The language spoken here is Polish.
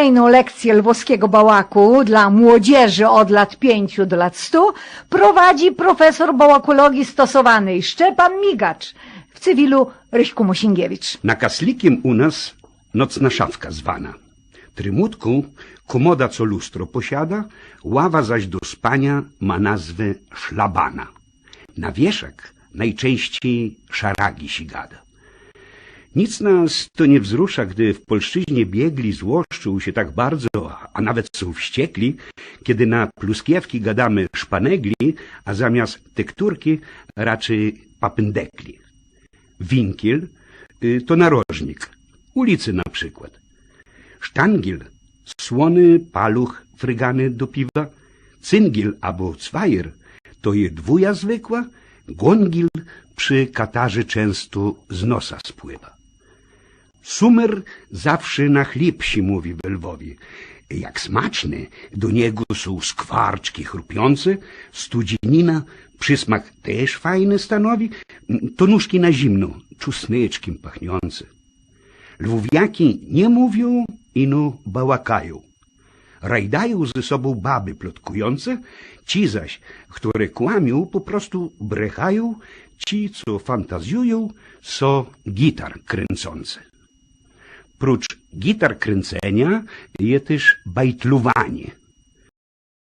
kolejną lekcję lwowskiego bałaku dla młodzieży od lat pięciu do lat stu prowadzi profesor bałakologii stosowanej Szczepan Migacz w cywilu Ryśku. Na Kaslikiem u nas nocna szafka zwana. Trymutku komoda co lustro posiada, ława zaś do spania ma nazwę szlabana. Na wieszak najczęściej szaragi się gada. Nic nas to nie wzrusza, gdy w polszczyźnie biegli złoszczył się tak bardzo, a nawet są wściekli, kiedy na pluskiewki gadamy szpanegli, a zamiast tekturki raczej papyndekli. Winkiel y, to narożnik, ulicy na przykład. Sztangiel, słony paluch frygany do piwa, cyngiel albo cwajer to je dwuja zwykła, gongil przy katarze często z nosa spływa. Sumer zawsze na chleb się mówi w Lwowie. Jak smaczny, do niego są skwarczki chrupiące, studzienina, przysmak też fajny stanowi, to nóżki na zimno, czusnyczkiem pachniące. Lwówiaki nie mówią, ino bałakają. Rajdają ze sobą baby plotkujące, ci zaś, które kłamią, po prostu brechają, ci, co fantazjują, są gitar kręcące. Prócz gitar kręcenia je też bajtlowanie.